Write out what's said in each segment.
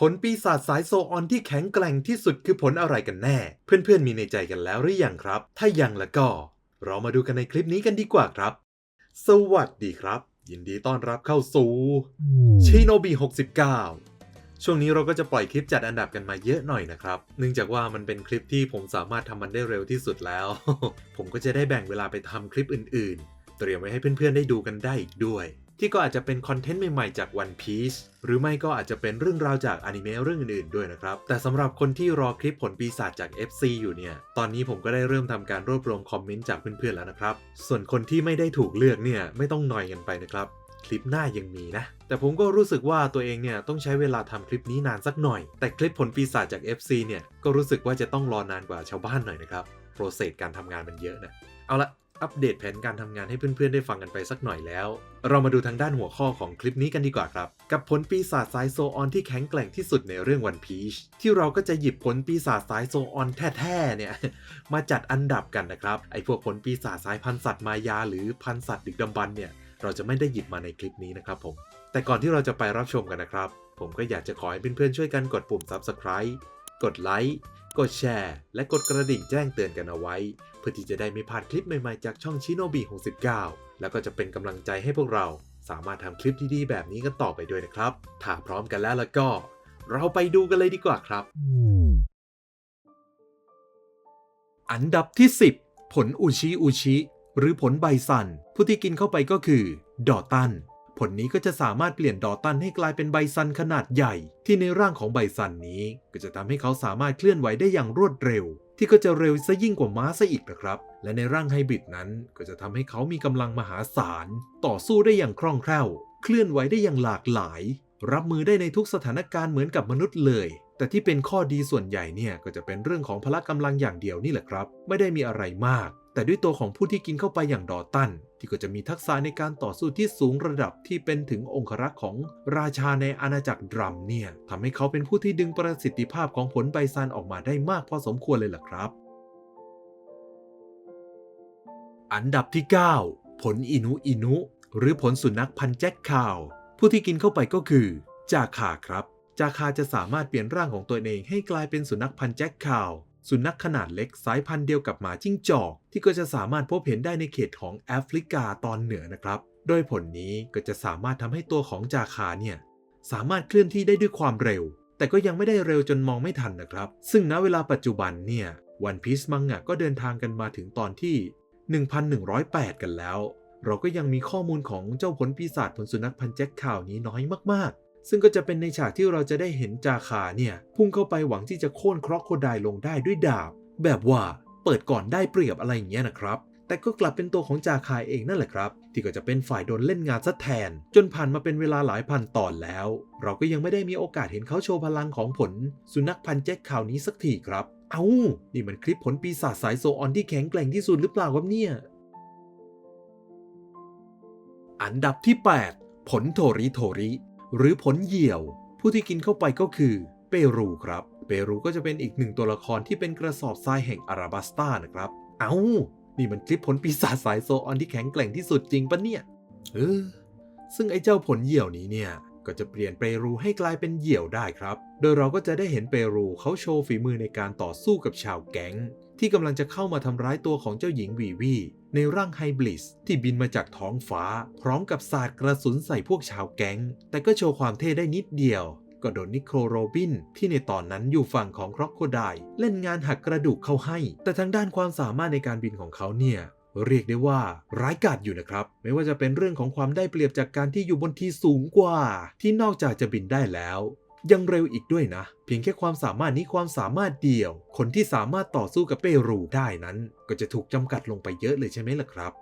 ผลปีศาจสายโซออนที่แข็งแกร่งที่สุดคือผลอะไรกันแน่ เพื่อนๆมีในใจกันแล้วหรือยังครับ ถ้ายังแล้วก็ เรามาดูกันในคลิปนี้กันดีกว่าครับ สวัสดีครับ ยินดีต้อนรับเข้าสู่ชิโนบิ69ช่วงนี้เราก็จะปล่อยคลิปจัดอันดับกันมาเยอะหน่อยนะครับ เนื่องจากว่ามันเป็นคลิปที่ผมสามารถทำมันได้เร็วที่สุดแล้ว ผมก็จะได้แบ่งเวลาไปทำคลิปอื่นๆ เตรียมไว้ให้เพื่อนๆได้ดูกันได้อีกด้วย ที่ก็อาจจะเป็นคอนเทนต์ใหม่ๆจาก One Piece หรือไม่ก็อาจจะเป็นเรื่องราวจากอนิเมะเรื่องอื่นๆด้วยนะครับ แต่สำหรับคนที่รอคลิปผลปีศาจจาก FC อยู่เนี่ย ตอนนี้ผมก็ได้เริ่มทำการรวบรวมคอมเมนต์จากเพื่อนๆแล้วนะครับ ส่วนคนที่ไม่ได้ถูกเลือกเนี่ยไม่ต้องนอยกันไปนะครับคลิปหน้ายังมีนะ แต่ผมก็รู้สึกว่าตัวเองเนี่ยต้องใช้เวลาทำคลิปนี้นานสักหน่อย แต่คลิปผลปีศาจจาก FC เนี่ยก็รู้สึกว่าจะต้องรอนานกว่าชาวบ้านหน่อยนะครับโปรเซสการทำงานมันเยอะนะเอาละ อัปเดตแผนการทำงานให้เพื่อนๆ ได้ฟังกันไปสักหน่อยแล้ว เรามาดูทางด้านหัวข้อของคลิปนี้กันดีกว่าครับ กับผลปีศาจสายโซออนที่แข็งแกร่งที่สุดในเรื่องวันพีชที่เราก็จะหยิบผลปีศาจสายโซออนแท้ๆเนี่ย มาจัดอันดับกันนะครับ ไอพวกผลปีศาจสายพันธุ์สัตว์มายา หรือพันธุ์สัตว์ดึกดำบรรเนี่ยเราจะไม่ได้หยิบมาในคลิปนี้นะครับผม แต่ก่อนที่เราจะไปรับชมกันนะครับ ผมก็อยากจะขอให้เพื่อนๆช่วยกันกดปุ่ม subscribe กดไลค์ กดแชร์ และกดกระดิ่งแจ้งเตือนกันเอาไว้ เพื่อที่จะได้ไม่พลาดคลิปใหม่ๆจากช่องชิโนบิ69 แล้วก็จะเป็นกำลังใจให้พวกเรา สามารถทำคลิปดีๆแบบนี้กันต่อไปด้วยนะครับ ถ้าพร้อมกันแล้วแล้วก็ เราไปดูกันเลยดีกว่าครับ อันดับที่ 10 ผลอุชิอุชิหรือผลใบสันผู้ที่กินเข้าไปก็คือ ดอตัน ผลนี้ก็จะสามารถเปลี่ยนดอตันให้กลายเป็นใบซันขนาดใหญ่ ที่ในร่างของใบซันนี้ ก็จะทำให้เขาสามารถเคลื่อนไหวได้อย่างรวดเร็ว ที่ก็จะเร็วซะยิ่งกว่าม้าซะอีกนะครับ และในร่างไฮบริดนั้น ก็จะทำให้เขามีกำลังมหาศาล ต่อสู้ได้อย่างคล่องแคล่ว เคลื่อนไหวได้อย่างหลากหลาย รับมือได้ในทุกสถานการณ์เหมือนกับมนุษย์เลยแต่ที่เป็นข้อดีส่วนใหญ่เนี่ยก็จะเป็นเรื่องของพละกำลังอย่างเดียวนี่แหละครับ ไม่ได้มีอะไรมาก แต่ด้วยตัวของผู้ที่กินเข้าไปอย่างดอตัน ที่ก็จะมีทักษะในการต่อสู้ที่สูงระดับที่เป็นถึงองครักษ์ของราชาในอาณาจักรดรัมเนี่ยทำให้เขาเป็นผู้ที่ดึงประสิทธิภาพของผลใบซันออกมาได้มากพอสมควรเลยล่ะครับ อันดับที่ 9 ผลอินุอินุ หรือผลสุนัขพันธุ์แจ็คคาว ผู้ที่กินเข้าไปก็คือ จาคาครับ จาคาจะสามารถเปลี่ยนร่างของตัวเองให้กลายเป็นสุนัขพันธุ์แจ็คคาว สุนัขขนาดเล็กสายพันธุ์เดียวกับหมาจิ้งจอก ที่ก็จะสามารถพบเห็นได้ในเขตของแอฟริกาตอนเหนือนะครับ โดยผลนี้ก็จะสามารถทำให้ตัวของจาคาเนี่ยสามารถเคลื่อนที่ได้ด้วยความเร็ว แต่ก็ยังไม่ได้เร็วจนมองไม่ทันนะครับ ซึ่งณเวลาปัจจุบันเนี่ยวันพีซมังงะก็เดินทางกันมาถึงตอนที่ 1108 กันแล้ว เราก็ยังมีข้อมูลของเจ้าผลปีศาจผลสุนัขพันธุ์แจ็คข่าวนี้น้อยมาก ซึ่งก็จะเป็นในฉากที่เราจะได้เห็นจาคาเนี่ย พุ่งเข้าไปหวังที่จะโค่นครอกโคไดลงได้ด้วยดาบ แบบว่าเปิดก่อนได้เปรียบอะไรอย่างเงี้ยนะครับแต่ก็กลับเป็นตัวของจาคายเองนั่นแหละครับ ที่ก็จะเป็นฝ่ายโดนเล่นงานซะแทน จนผ่านมาเป็นเวลาหลายพันตอนแล้ว เราก็ยังไม่ได้มีโอกาสเห็นเขาโชว์พลังของผล สุนัขพันแจ็คข่าวนี้สักทีครับ เอา้า นี่มันคลิปผลปีศาจสายโซออนที่แข็งแกร่งที่สุดหรือเปล่าครับเนี่ย อันดับที่ 8 ผลโทริโทริ หรือผลเหยี่ยว ผู้ที่กินเข้าไปก็คือเปรูครับ เปรูก็จะเป็นอีกหนึ่งตัวละครที่เป็นกระสอบทรายแห่งอาราบัสตานะครับ เอา้า นี่มันคลิปผลปีศาจสายโซออนที่แข็งแกร่งที่สุดจริงปะเนี่ย เออ ซึ่งไอ้เจ้าผลเหยี่ยวนี้เนี่ยก็จะเปลี่ยนเปรูให้กลายเป็นเหยี่ยวได้ครับ โดยเราก็จะได้เห็นเปรูเขาโชว์ฝีมือในการต่อสู้กับชาวแก๊ง ที่กำลังจะเข้ามาทำร้ายตัวของเจ้าหญิงวีวีในร่างไฮบลิสที่บินมาจากท้องฟ้า พร้อมกับสาดกระสุนใส่พวกชาวแก๊ง แต่ก็โชว์ความเท่ได้นิดเดียว ก็โดนนิโคลโรบิน ที่ในตอนนั้นอยู่ฝั่งของครอกโคไดเล่นงานหักกระดูกเข้าให้ แต่ทางด้านความสามารถในการบินของเขาเนี่ยเรียกได้ว่าร้ายกาจอยู่นะครับ ไม่ว่าจะเป็นเรื่องของความได้เปรียบจากการที่อยู่บนที่สูงกว่า ที่นอกจากจะบินได้แล้ว ยังเร็วอีกด้วยนะ เพียงแค่ความสามารถนี้ความสามารถเดียว คนที่สามารถต่อสู้กับเปรูได้นั้น ก็จะถูกจำกัดลงไปเยอะเลยใช่ไหมล่ะครับ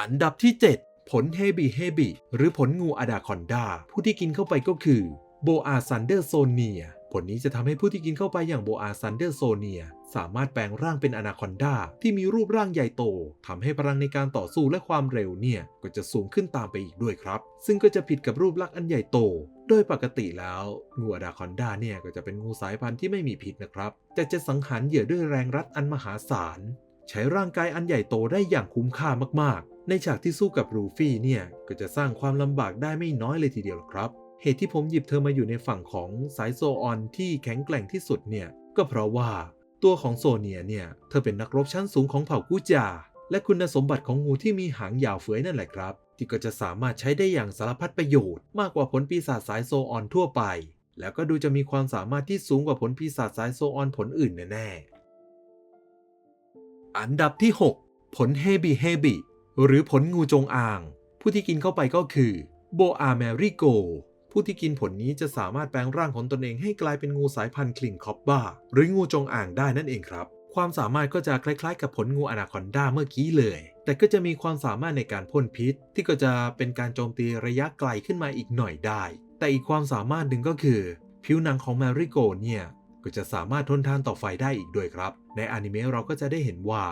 อันดับที่ 7 ผลเฮบิเฮบิหรือผลงูอะดาคอนดา ผู้ที่กินเข้าไปก็คือโบอาซันเดอร์โซเนียผลนี้จะทำให้ผู้ที่กินเข้าไปอย่างโบอาซันเดอร์โซเนีย สามารถแปลงร่างเป็นอนาคอนดาที่มีรูปร่างใหญ่โตทำให้พลังในการต่อสู้และความเร็วเนี่ย ก็จะสูงขึ้นตามไปอีกด้วยครับ ซึ่งก็จะผิดกับรูปลักษณ์อันใหญ่โต โดยปกติแล้วงูอนาคอนดาเนี่ยก็จะเป็นงูสายพันธุ์ที่ไม่มีพิษนะครับแต่จะสังหารเหยื่อด้วยแรงรัดอันมหาศาลใช้ร่างกายอันใหญ่โตได้อย่างคุ้มค่ามากๆ ในฉากที่สู้กับรูฟี่เนี่ยก็จะสร้างความลำบากได้ไม่น้อยเลยทีเดียวครับเหตุที่ผมหยิบเธอมาอยู่ในฝั่งของสายโซออนที่แข็งแกร่งที่สุดเนี่ย ก็เพราะว่า ตัวของโซเนียเนี่ย เธอเป็นนักรบชั้นสูงของเผ่ากูจา และคุณสมบัติของงูที่มีหางยาวเฟ้ยนั่นแหละครับ ที่ก็จะสามารถใช้ได้อย่างสารพัดประโยชน์ มากกว่าผลปีศาจสายโซออนทั่วไป แล้วก็ดูจะมีความสามารถที่สูงกว่าผลปีศาจสายโซออนผลอื่นแน่ๆอันดับที่ 6 ผลเฮบิเฮบิหรือผลงูจงอาง ผู้ที่กินเข้าไปก็คือโบอาแมริโก ผู้ที่กินผลนี้จะสามารถแปลงร่างของตนเองให้กลายเป็นงูสายพันธุ์คลิงคอปบ้า หรืองูจงอ่างได้นั่นเองครับ ความสามารถก็จะคล้ายๆ กับผลงูอนาคอนด้าเมื่อกี้เลย แต่ก็จะมีความสามารถในการพ่นพิษ ที่ก็จะเป็นการโจมตีระยะไกลขึ้นมาอีกหน่อยได้ แต่อีกความสามารถหนึ่งก็คือ ผิวหนังของแมริโกเนี่ยก็จะสามารถทนทานต่อไฟได้อีกด้วยครับ ในอนิเมะเราก็จะได้เห็นว่า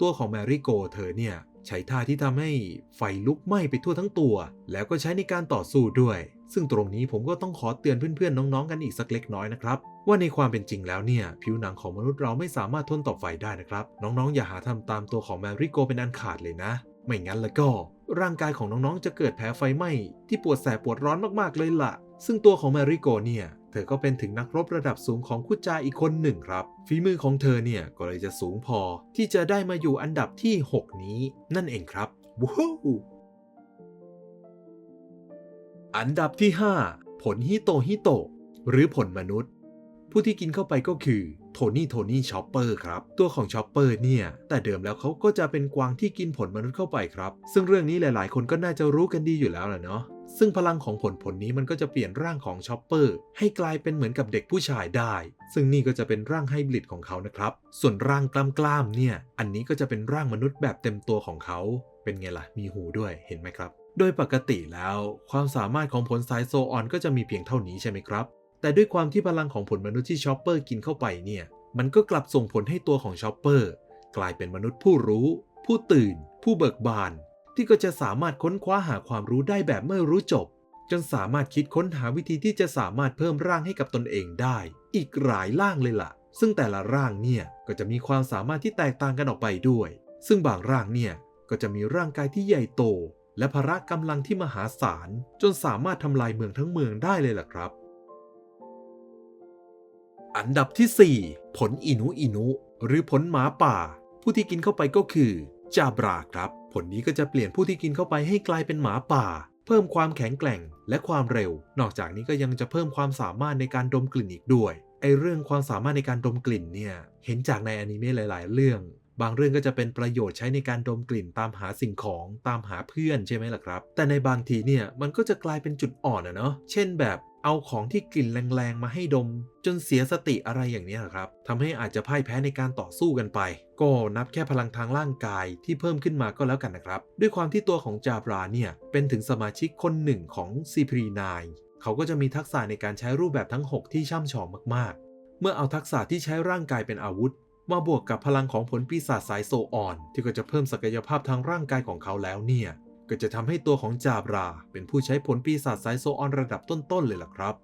ตัวของแมริโกเธอเนี่ยใช้ท่าที่ทำให้ไฟลุกไหม้ไปทั่วทั้งตัว แล้วก็ใช้ในการต่อสู้ด้วย ซึ่งตรงนี้ผมก็ต้องขอเตือนเพื่อนๆน้องๆกันอีกสักเล็กน้อยนะครับว่าในความเป็นจริงแล้วเนี่ยผิวหนังของมนุษย์เราไม่สามารถทนต่อไฟได้นะครับ น้องๆ อย่าหาทำตามตัวของแมริโกเป็นอันขาดเลยนะ ไม่งั้นแล้วก็ ร่างกายของน้องๆ จะเกิดแผลไฟไหม้ที่ปวดแสบปวดร้อนมากๆเลยล่ะ ซึ่งตัวของแมริโกเนี่ยเธอก็เป็นถึงนักรบระดับสูงของคุจาอีกคนหนึ่งครับฝีมือของเธอเนี่ยก็เลยจะสูงพอที่จะได้มาอยู่อันดับที่ 6 นี้ นั่นเองครับว้าว อันดับที่ 5 ผลฮิโตฮิโตหรือผลมนุษย์ ผู้ที่กินเข้าไปก็คือโทนี่โทนี่ชอปเปอร์ครับ ตัวของชอปเปอร์เนี่ย แต่เดิมแล้วเขาก็จะเป็นกวางที่กินผลมนุษย์เข้าไปครับ ซึ่งเรื่องนี้หลาย ๆ คนก็น่าจะรู้กันดีอยู่แล้วแหละเนาะซึ่งพลังของผลผลนี้มันก็จะเปลี่ยนร่างของชอปเปอร์ ให้กลายเป็นเหมือนกับเด็กผู้ชายได้ ซึ่งนี่ก็จะเป็นร่างไฮบริดของเขานะครับ ส่วนร่างกล้ามๆเนี่ย อันนี้ก็จะเป็นร่างมนุษย์แบบเต็มตัวของเขา เป็นไงล่ะ มีหูด้วย เห็นไหมครับ โดยปกติแล้วความสามารถของผลสายโซออนก็จะมีเพียงเท่านี้ใช่ไหมครับ แต่ด้วยความที่พลังของผลมนุษย์ที่ชอปเปอร์กินเข้าไปเนี่ย มันก็กลับส่งผลให้ตัวของชอปเปอร์กลายเป็นมนุษย์ผู้รู้ ผู้ตื่น ผู้เบิกบาน ที่ก็จะสามารถค้นคว้าหาความรู้ได้แบบไม่รู้จบ จนสามารถคิดค้นหาวิธีที่จะสามารถเพิ่มร่างให้กับตนเองได้ อีกหลายร่างเลยล่ะ ซึ่งแต่ละร่างเนี่ยก็จะมีความสามารถที่แตกต่างกันออกไปด้วย ซึ่งบางร่างเนี่ยก็จะมีร่างกายที่ใหญ่โต และพละกำลังที่มหาศาลจนสามารถทำลายเมืองทั้งเมืองได้เลยล่ะครับ อันดับที่ 4 ผลอินุอินุ หรือผลหมาป่า ผู้ที่กินเข้าไปก็คือจาบราครับ ผลนี้ก็จะเปลี่ยนผู้ที่กินเข้าไปให้กลายเป็นหมาป่า เพิ่มความแข็งแกร่งและความเร็ว นอกจากนี้ก็ยังจะเพิ่มความสามารถในการดมกลิ่นอีกด้วยไอเรื่องความสามารถในการดมกลิ่นเนี่ย เห็นจากในอนิเมะหลาย ๆ เรื่อง บางเรื่องก็จะเป็นประโยชน์ใช้ในการดมกลิ่นตามหาสิ่งของตามหาเพื่อนใช่ไหมล่ะครับ แต่ในบางทีเนี่ยมันก็จะกลายเป็นจุดอ่อนอะเนาะเช่นแบบเอาของที่กลิ่นแรงๆมาให้ดม จนเสียสติอะไรอย่างนี้ครับทำให้อาจจะพ่ายแพ้ในการต่อสู้กันไป ก็นับแค่พลังทางร่างกายที่เพิ่มขึ้นมาก็แล้วกันนะครับ ด้วยความที่ตัวของจาบราเนี่ย เป็นถึงสมาชิกคนหนึ่งของซีพรีนายเขาก็จะมีทักษะในการใช้รูปแบบทั้ง 6 ที่ช่ำชองมากๆ เมื่อเอาทักษะที่ใช้ร่างกายเป็นอาวุธ มาบวกกับพลังของผลปีศาจสายโซออน ที่ก็จะเพิ่มศักยภาพทางร่างกายของเขาแล้วเนี่ย ก็จะทำให้ตัวของจาบรา เป็นผู้ใช้ผลปีศาจสายโซออนระดับต้นๆเลยล่ะครับ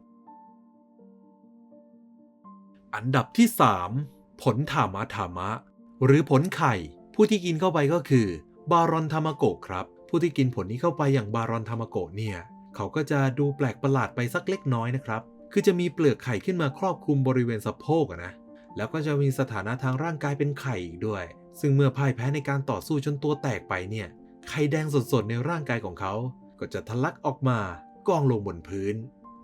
อันดับที่ 3 ผลถามะถามะ หรือผลไข่ ผู้ที่กินเข้าไปก็คือ บารอนทามโกะครับ ผู้ที่กินผลนี้เข้าไปอย่างบารอนทามโกะเนี่ย เขาก็จะดูแปลกประหลาดไปสักเล็กน้อยนะครับ คือจะมีเปลือกไข่ขึ้นมาครอบคลุมบริเวณสะโพกนะ แล้วก็จะมีสถานะทางร่างกายเป็นไข่อีกด้วย ซึ่งเมื่อพ่ายแพ้ในการต่อสู้จนตัวแตกไปเนี่ย ไข่แดงสดๆในร่างกายของเขา ก็จะทะลักออกมากองลงบนพื้น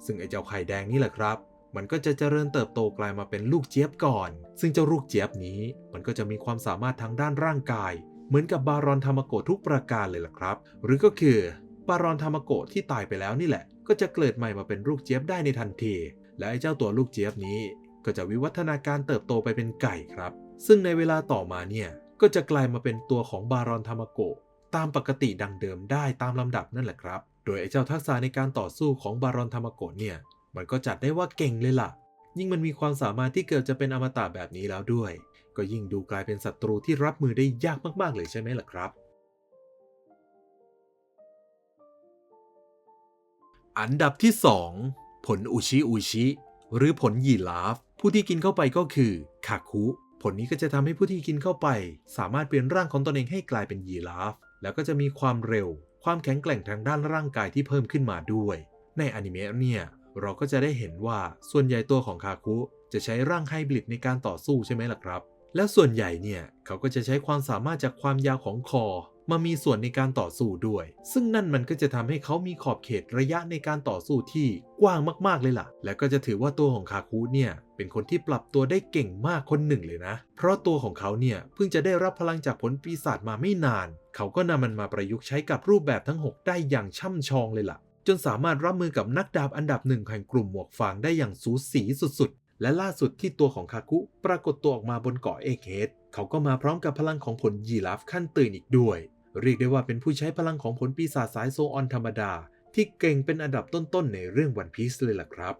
ซึ่งไอ้เจ้าไข่แดงนี่แหละครับ มันก็จะเจริญเติบโตกลายมาเป็นลูกเจี๊ยบก่อน ซึ่งเจ้าลูกเจี๊ยบนี้ มันก็จะมีความสามารถทางด้านร่างกาย เหมือนกับบารอนทามโกทุกประการเลยล่ะครับ หรือก็คือบารอนทามโกที่ตายไปแล้วนี่แหละ ก็จะเกิดใหม่มาเป็นลูกเจี๊ยบได้ในทันที และไอ้เจ้าตัวลูกเจี๊ยบนี้ ก็จะวิวัฒนาการเติบโตไปเป็นไก่ครับ ซึ่งในเวลาต่อมาเนี่ย ก็จะกลายมาเป็นตัวของบารอนทามโกะตามปกติดังเดิมได้ตามลำดับนั่นแหละครับ โดยไอ้เจ้าทักษะในการต่อสู้ของบารอนทามโกะเนี่ย มันก็จัดได้ว่าเก่งเลยล่ะ ยิ่งมันมีความสามารถที่เกิดจะเป็นอมตะแบบนี้แล้วด้วย ก็ยิ่งดูกลายเป็นศัตรูที่รับมือได้ยากมากๆเลยใช่ไหมล่ะครับ อันดับที่ 2 ผลอุชิอุชิหรือผลยีราฟ ผู้ที่กินเข้าไปก็คือคาคุผลนี้ก็จะทำให้ผู้ที่กินเข้าไป สามารถเปลี่ยนร่างของตนเองให้กลายเป็นยีราฟ แล้วก็จะมีความเร็ว ความแข็งแกร่งทางด้านร่างกายที่เพิ่มขึ้นมาด้วย ในอนิเมะเนี่ยเราก็จะได้เห็นว่าส่วนใหญ่ตัวของคาคุจะใช้ร่างไฮบริดในการต่อสู้ใช่ไหมล่ะครับ แล้วส่วนใหญ่เนี่ยเขาก็จะใช้ความสามารถจากความยาวของคอ มามีส่วนในการต่อสู้ด้วย ซึ่งนั่นมันก็จะทำให้เขามีขอบเขตระยะในการต่อสู้ที่กว้างมากๆเลยล่ะ และก็จะถือว่าตัวของคาคุเนี่ยเป็นคนที่ปรับตัวได้เก่งมากคนหนึ่งเลยนะ เพราะตัวของเขาเนี่ยเพิ่งจะได้รับพลังจากผลปีศาจมาไม่นาน เขาก็นำมันมาประยุกต์ใช้กับรูปแบบทั้ง 6 ได้อย่างช่ำชองเลยล่ะ จนสามารถรับมือกับนักดาบอันดับหนึ่งแห่งกลุ่มหมวกฟางได้อย่างสูสีสุดๆ และล่าสุดที่ตัวของคาคุปรากฏตัวออกมาบนเกาะเอเฮดเขาก็มาพร้อมกับพลังของผลยีราฟขั้นตื่นอีกด้วย เรียกได้ว่าเป็นผู้ใช้พลังของผลปีศาจสายโซออนธรรมดา ที่เก่งเป็นอันดับต้นๆในเรื่องวันพีซเลยล่ะครับ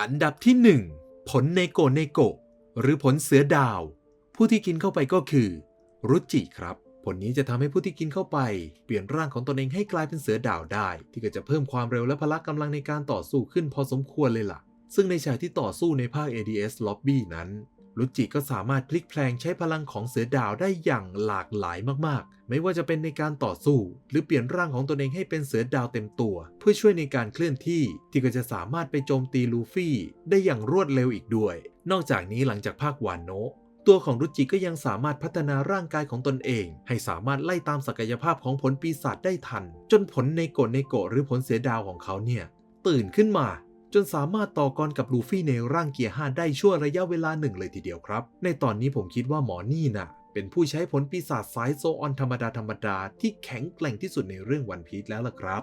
อันดับที่ 1 ผลเนโกเนโกหรือผลเสือดาว ผู้ที่กินเข้าไปก็คือ รุจิครับ ผลนี้จะทำให้ผู้ที่กินเข้าไป เปลี่ยนร่างของตนเองให้กลายเป็นเสือดาวได้ ที่ก็จะเพิ่มความเร็วและพละกำลังในการต่อสู้ขึ้นพอสมควรเลยล่ะ ซึ่งในฉากที่ต่อสู้ในภาค ADS Lobby นั้น รุจิก็สามารถพลิกแพลงใช้พลังของเสือดาวได้อย่างหลากหลายมากๆ ไม่ว่าจะเป็นในการต่อสู้ หรือเปลี่ยนร่างของตนเองให้เป็นเสือดาวเต็มตัว เพื่อช่วยในการเคลื่อนที่ที่ก็จะสามารถไปโจมตีลูฟี่ได้อย่างรวดเร็วอีกด้วย นอกจากนี้หลังจากภาควานโนะตัวของรุจิก็ยังสามารถพัฒนาร่างกายของตนเอง ให้สามารถไล่ตามศักยภาพของผลปีศาจได้ทัน จนผลในโกในโกหรือผลเสือดาวของเขาเนี่ยตื่นขึ้นมา จนสามารถต่อกรกับลูฟี่ในร่างเกียร์5ได้ชั่วระยะเวลาหนึ่งเลยทีเดียวครับ ในตอนนี้ผมคิดว่าหมอนี่น่ะเป็นผู้ใช้ผลปีศาจสายโซออนธรรมดาธรรมดาที่แข็งแกร่งที่สุดในเรื่องวันพีซแล้วล่ะครับ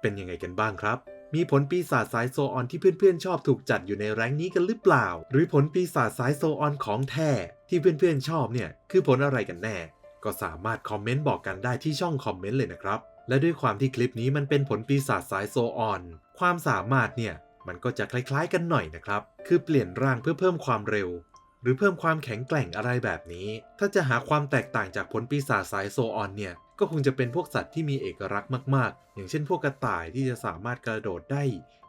เป็นยังไงกันบ้างครับ มีผลปีศาจสายโซออนที่เพื่อนๆ ชอบถูกจัดอยู่ในแรงนี้กันหรือเปล่า หรือผลปีศาจสายโซออนของแท้ที่เพื่อนๆ ชอบเนี่ย คือผลอะไรกันแน่ ก็สามารถคอมเมนต์บอกกันได้ที่ช่องคอมเมนต์เลยนะครับ และด้วยความที่คลิปนี้มันเป็นผลปีศาจสายโซออน ความสามารถเนี่ยมันก็จะคล้ายๆกันหน่อยนะครับ คือเปลี่ยนร่างเพื่อเพิ่มความเร็ว หรือเพิ่มความแข็งแกร่งอะไรแบบนี้ ถ้าจะหาความแตกต่างจากผลปีศาจสายโซออนเนี่ย ก็คงจะเป็นพวกสัตว์ที่มีเอกลักษณ์มากๆ อย่างเช่นพวกกระต่ายที่จะสามารถกระโดดได้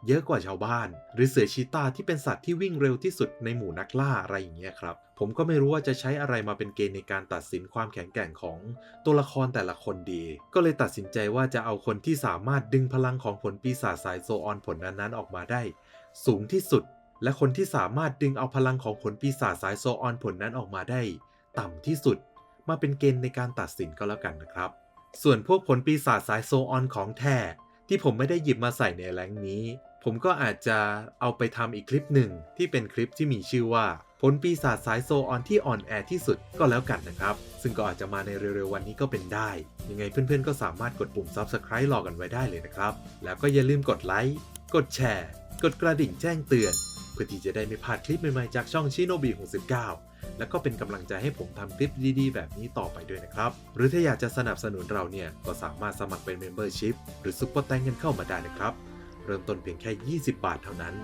เยอะกว่าชาวบ้าน หรือเสือชีตาที่เป็นสัตว์ที่วิ่งเร็วที่สุดในหมู่นักล่าอะไรอย่างเงี้ยครับ ผมก็ไม่รู้ว่าจะใช้อะไรมาเป็นเกณฑ์ในการตัดสินความแข็งแกร่งของตัวละครแต่ละคนดี ก็เลยตัดสินใจว่าจะเอาคนที่สามารถดึงพลังของผลปีศาจสายโซออนผลนั้นๆออกมาได้ สูงที่สุด และคนที่สามารถดึงเอาพลังของผลปีศาจสายโซออนผลนั้นออกมาได้ ต่ำที่สุด มาเป็นเกณฑ์ในการตัดสินก็แล้วกันนะครับ ส่วนพวกผลปีศาจสายโซออนของแท้ที่ผมไม่ได้หยิบมาใส่ในแรงนี้ ผมก็อาจจะเอาไปทำอีกคลิปหนึ่งที่เป็นคลิปที่มีชื่อว่าผลปีศาจสายโซออนที่อ่อนแอที่สุดก็แล้วกันนะครับ ซึ่งก็อาจจะมาในเร็วๆวันนี้ก็เป็นได้ ยังไงเพื่อนๆก็สามารถกดปุ่ม Subscribe รอกันไว้ได้เลยนะครับ แล้วก็อย่าลืมกดไลค์ กดแชร์ กดกระดิ่งแจ้งเตือน พื่อที่จะได้ไม่พลาดคลิปใหม่ๆจากช่องชิโนบี69 แล้วก็เป็นกำลังใจให้ผมทำคลิปดีๆ แบบนี้ต่อไปด้วยนะครับ หรือถ้าอยากจะสนับสนุนเราเนี่ย ก็สามารถสมัครเป็น Membership หรือซุปเปอร์แตงกันเข้ามาได้นะครับ เริ่มต้นเพียงแค่ 20 บาทเท่านั้น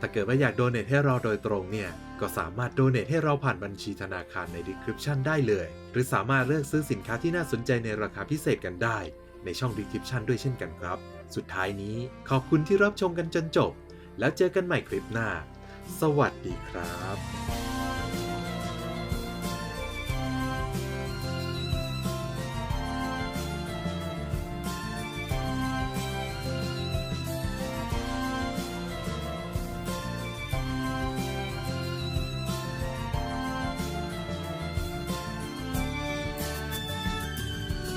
ถ้าเกิดว่าอยากโดเนทให้เราโดยตรงเนี่ยก็สามารถโดเนทให้เราผ่านบัญชีธนาคารใน description ได้เลย หรือสามารถเลือกซื้อสินค้าที่น่าสนใจในราคาพิเศษกันได้ ในช่อง description ด้วยเช่นกันครับ สุดท้ายนี้ขอบคุณที่รับชมกันจนจบ แล้วเจอกันใหม่คลิปหน้า สวัสดีครับ